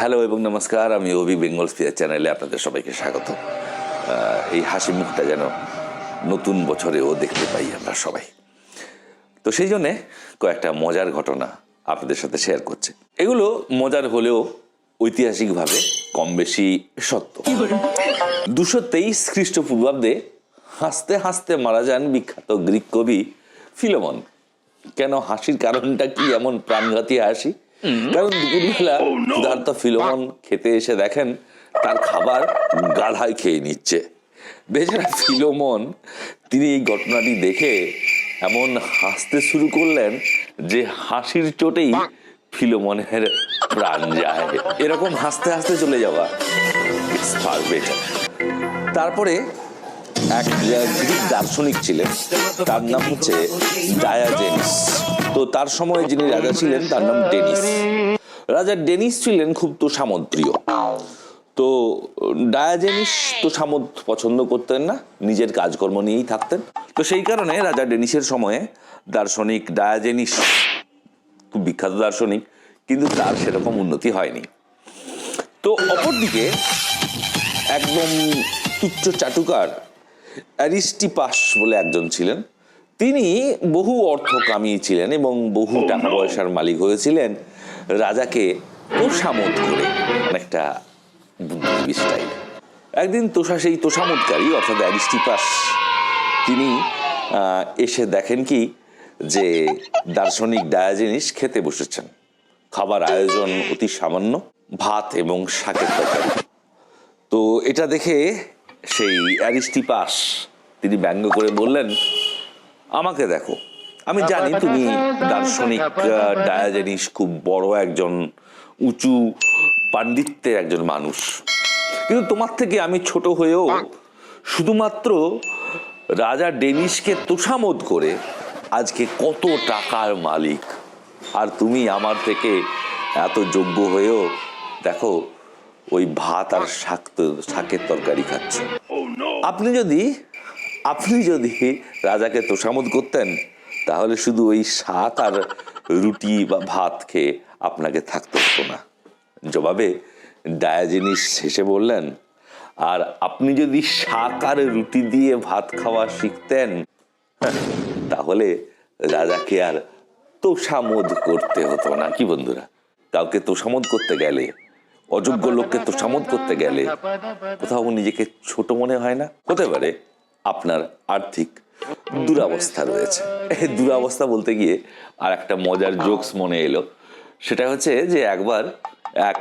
Hello এবং নমস্কার, আমি অভি বেঙ্গল স্পিয়ার চ্যানেলে আপনাদের সবাইকে স্বাগত। এই হাসি মুখটা যেন নতুন বছরেও দেখতে পাই আমরা সবাই। তো সেই জন্যে কয়েকটা মজার ঘটনা আপনাদের সাথে শেয়ার করছে। এগুলো মজার হলেও ঐতিহাসিকভাবে কম বেশি সত্য। দুশো তেইশ খ্রিস্টপূর্বাব্দে হাসতে হাসতে মারা যান বিখ্যাত গ্রিক কবি ফিলোমন। কেন হাসির কারণটা কি? এমন প্রাণঘাতী হাসি? কারণ দুপুরবেলা ক্ষুধার্ত ফিলোমন খেতে এসে দেখেন তার খাবার গাধায় খেয়ে নিচ্ছে। বেচারা ফিলোমন তিনি এই ঘটনাটি দেখে এমন হাসতে শুরু করলেন যে হাসির চোটেই ফিলোমনের প্রাণ যায়। এরকম হাসতে হাসতে চলে যাওয়া. তারপরে এক গ্রিক দার্শনিক ছিলেন। তার নাম হচ্ছে ডায়াজেনিস। তো তার সময় যিনি রাজা ছিলেন, তার নাম ডেনিস। রাজা ডেনিস ছিলেন খুব তো প্রিয় তো ডায়াজেনিস তোষামদ পছন্দ করতেন না, নিজের কাজকর্ম নিয়েই থাকতেন। তো সেই কারণে রাজা ডেনিসের সময়ে দার্শনিক ডায়াজেনিস, খুব বিখ্যাত দার্শনিক, কিন্তু তার সেরকম উন্নতি হয়নি। তো অপরদিকে একদম তুচ্ছ চাটুকার অ্যারিস্টিপাস বলে একজন ছিলেন। তিনি বহু অর্থ কামিয়েছিলেন এবং বহু টাকা পয়সার মালিক হয়েছিলেন। রাজাকে তোষামত করে। বুদ্ধিজীবী স্টাইল। একদিন তোষা সেই তোষামতকারী অর্থাৎ অ্যারিস্টিপাস তিনি আহ, এসে দেখেন কি যে দার্শনিক ডায়াজেনিস খেতে বসেছেন। খাবার আয়োজন অতি সামান্য ভাত এবং শাকের তরকারি। তো এটা দেখে সেই অ্যারিস্টিপাস, তিনি ব্যঙ্গ করে বললেন, আমাকে দেখো। আমি জানি তুমি দার্শনিক ডায়াজেনিস খুব বড় একজন, উঁচু পাণ্ডিত্যের একজন মানুষ। কিন্তু তোমার থেকে আমি ছোট হয়েও শুধুমাত্র রাজা ডেনিসকে তোষামত করে আজকে কত টাকার মালিক। আর তুমি আমার থেকে এত যোগ্য হয়েও দেখো ওই ভাত আর শাক শাকের তরকারি খাচ্ছ। আপনি যদি আপনি যদি রাজাকে তোষামত করতেন তাহলে শুধু ওই শাক আর রুটি বা ভাত খেয়ে আপনাকে থাকতে হতো না। জবাবে ডায়াজেনিস শেষে বললেন আর আপনি যদি শাক আর রুটি দিয়ে ভাত খাওয়া শিখতেন তাহলে রাজাকে আর তোষামোদ করতে হতো না। কি বন্ধুরা? কাউকে তোষামোদ করতে গেলে অযোগ্য লোককে তো সামদ করতে গেলে কোথাও নিজেকে ছোট মনে হয় না? হতে পারে আপনার আর্থিক দুরাবস্থা রয়েছে। এই দুরাবস্থা বলতে গিয়ে আর একটা মজার জোকস মনে এলো। সেটা হচ্ছে যে একবার এক